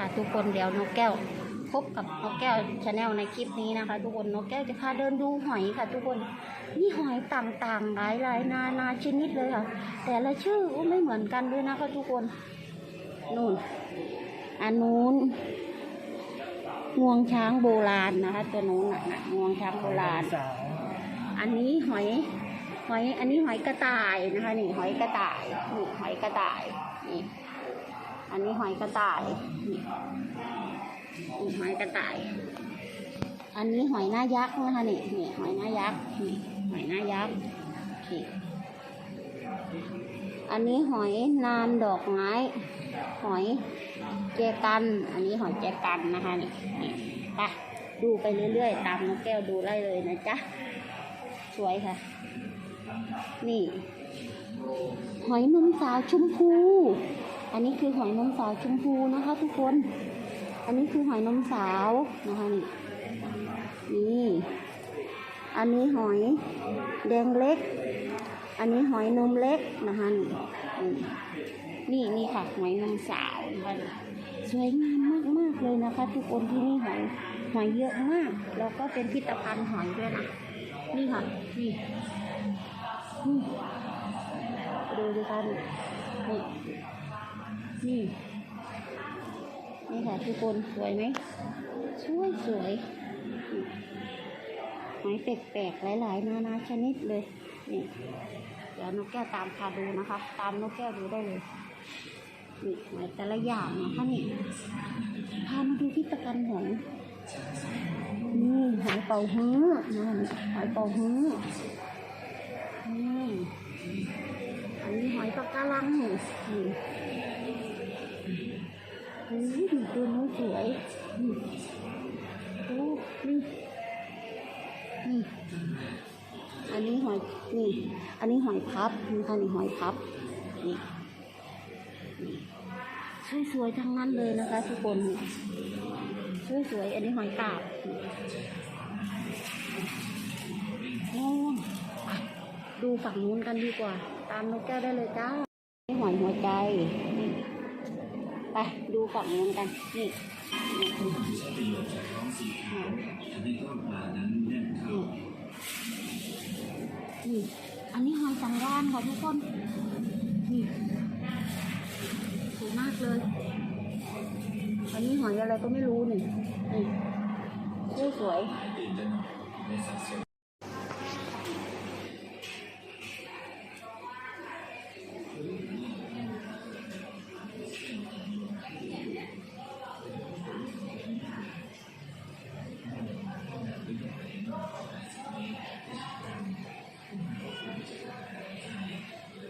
ค่ะทุกคนเดี๋ยวนกแก้ว พบกับนกแก้วชาแนลในคลิปนี้นะคะ ทุกคนนกแก้วจะพาเดินดูหอยค่ะ ทุกคนนี่หอยต่างๆหลายหลายๆนานาชนิดเลยค่ะ แต่ละชื่อก็ไม่เหมือนกันด้วยนะคะ ทุกคนนู่นอันนู้นงวงช้างโบราณนะคะ ตัวนู้นน่ะน่ะงวงช้างโบราณสาวอันนี้หอยหอย อันนี้หอยกระต่ายนะคะนี่หอยกระต่ายนี่หอยกระต่ายนี่ อันนี้หอยกระต่ายนี่หอยกระต่าย อันนี้หอยหน้ายักษ์นะคะนี่นี่หอยหน้ายักษ์นี่หอยหน้ายักษ์นี่อันนี้หอยนานดอกไม้ หอยแจกัน อันนี้หอยแจกันนะคะนี่นี่ไปดูไปเรื่อยๆ ตามนกแก้วดูไล่เลยนะจ๊ะ สวยค่ะ นี่ หอยนมสาวชมพู อันนี้คือหอยนมสาวชมพูนะคะทุกคน อันนี้คือหอยนมสาวนะคะนี่นี่ อันนี้หอยแดงเล็ก อันนี้หอยนมเล็กนะคะนี่นี่นี่ค่ะหอยนมสาวนะคะสวยงามมากๆเลยนะคะ ทุกคนที่นี่หอยหอยเยอะมาก แล้วก็เป็นพิพิธภัณฑ์หอยด้วยนะนี่ค่ะนี่นี่ดูดิคะนี่ นี่นี่ค่ะทุกคนสวยไหมสวยสวยนี่หอยแปลกๆหลาย ๆ นานาชนิดเลยนี่เดี๋ยวนกแก้วตามพาดูนะคะ ตามนกแก้วดูได้เลยนี่หอยแต่ละอย่างนะคะนี่พามาดูที่ตะกันหอยนี่หอยเป่าฮื้อนั่หอยเป่าฮื้อนี่อันนี้หอยปลาการังนี่ี่อันนี้หอยพับนี่ค่ะนี่หอยพับนี่นี่สวยๆทั้งนั้นเลยนะคะทุกคนสวยๆอันนี้หอยกาบโอ้อะดูฝั่งนู้นกันดีกว่า ตามนกแก้วได้เลยจ้านี่หอยหัวใจไปดูฝั่งนู้นกันนี่นี่ นี้อยสังวานค่ะทุกคน นี่สวยมากเลย อันนี้หอยอะไรก็ไม่รู้นี่นี่สวย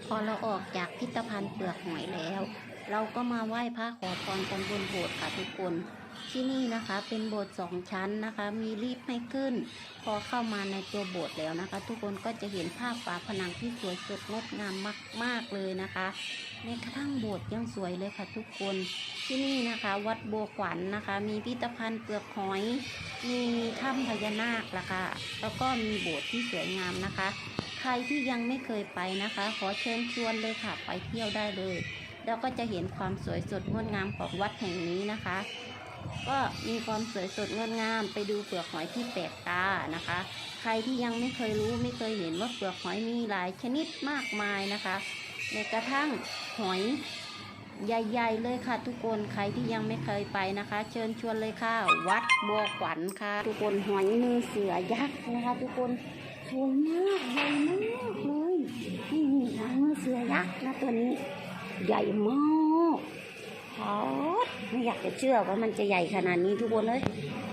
พอเราออกจากพิพิธภัณฑ์เปลือกหอยแล้ว เราก็มาไหว้พระขอพรกันบนโบสถ์ค่ะทุกคน ที่นี่นะคะเป็นโบสถ์สองชั้นนะคะ มีรีบให้ขึ้น พอเข้ามาในตัวโบสถ์แล้วนะคะ ทุกคนก็จะเห็นภาพฝาผนังที่สวยสดงดงามมาก ๆเลยนะคะแม้กระทั่งโบสถ์ยังสวยเลยค่ะทุกคนที่นี่นะคะวัดบัวขวัญนนะคะ มีพิพิธภัณฑ์เปลือกหอย มีถ้ำพญานาคละค่ะแล้วก็มีโบสถ์ที่สวยงามนะคะ รที่ยังไม่เคยไปนะคะ ขอเชิญชวนเลยค่ะ ไปเที่ยวได้เลย แล้วก็จะเห็นความสวยสดงดงามของวัดแห่งนี้นะคะ ก็มีความสวยสดงดงาม ไปดูเปลือกหอยที่แปลกตานะคะ ใครที่ยังไม่เคยรู้ไม่เคยเห็นว่าเปลือกหอยมีหลายชนิดมากมายนะคะในกระทั่งหอยใหญ่ๆเลยค่ะทุกคนใครที่ยังไม่เคยไปนะคะ เชิญชวนเลยค่ะ วัดบัวขวัญค่ะ ทุกคนหอยมือเสือยักษ์นะคะ ทุกคน สวยมากใหญ่มากเลยนี่นี่หางเสือยักษ์นะตัวนี้ ใหญ่มากพอดไม่อยากจะเชื่อว่ามันจะใหญ่ขนาดนี้ทุกคนเลย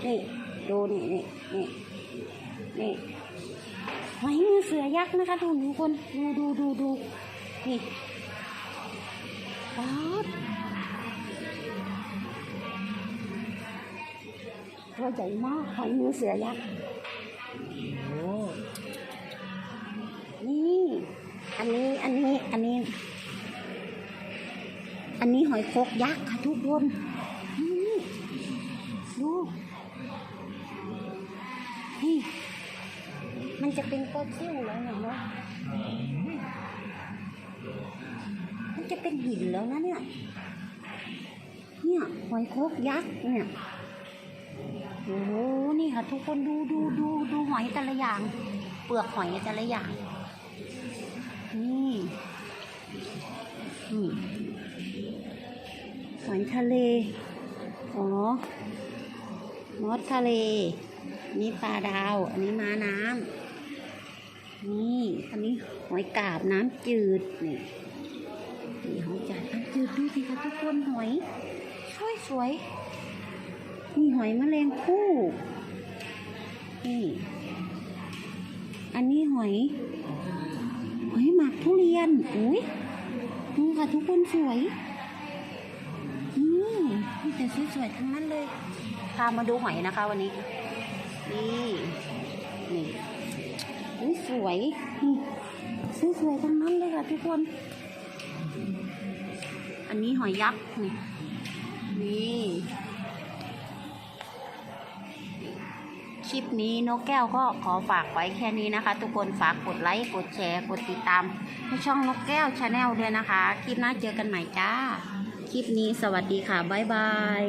นี่ดูนี่นี่นี่นี่หอยมือเสือยักษ์นะคะทุกคนดูดูดูดูนี่พอดตัวใหญ่มากหอยมือเสือยักษ์ โอ้ นี่ อันนี้ อันนี้ อันนี้ อันนี้หอยโคกยักษ์ค่ะทุกคนนี่ดูนี่มันจะเป็นก้อนซิ่วแล้วเนาะมันจะเป็นหินแล้วนะเนี่ย เนี่ยหอยโคกยักษ์เนี่ยโอ้โหนี่ค่ะทุกคนดูดูดูดูหอยแต่ละอย่าง เปลือกหอยแต่ละอย่าง นี่นี่ หอยทะเล อ๋อ มอสทะเล นี่ปลาดาว อันนี้ม้าน้ำ นี่ อันนี้หอยกาบน้ำจืด นี่นี่หอยจาดน้ำจืดดูสิคะทุกคนหอยสวยสวยๆนี่หอยแมลงภู่ นี่ อันนี้หอย หอยหมักทุเรียน อุ้ยดูค่ะทุกคนสวย แต่สวยๆทั้งนั้นเลยพามาดูหอยนะคะ วันนี้ นี่นี่อุ้ยสวยนี่สวยๆทั้งนั้นเลยค่ะทุกคน อันนี้หอยยักษ์นี่นี่คลิปนี้นกแก้วก็ขอฝากไว้แค่นี้นะคะ ทุกคนฝากกดไลค์ กดแชร์ กดติดตามให้ช่องนกแก้วชาแนลด้วยนะคะ คลิปหน้าเจอกันใหม่จ้า คลิปนี้สวัสดีค่ะ บ๊ายบาย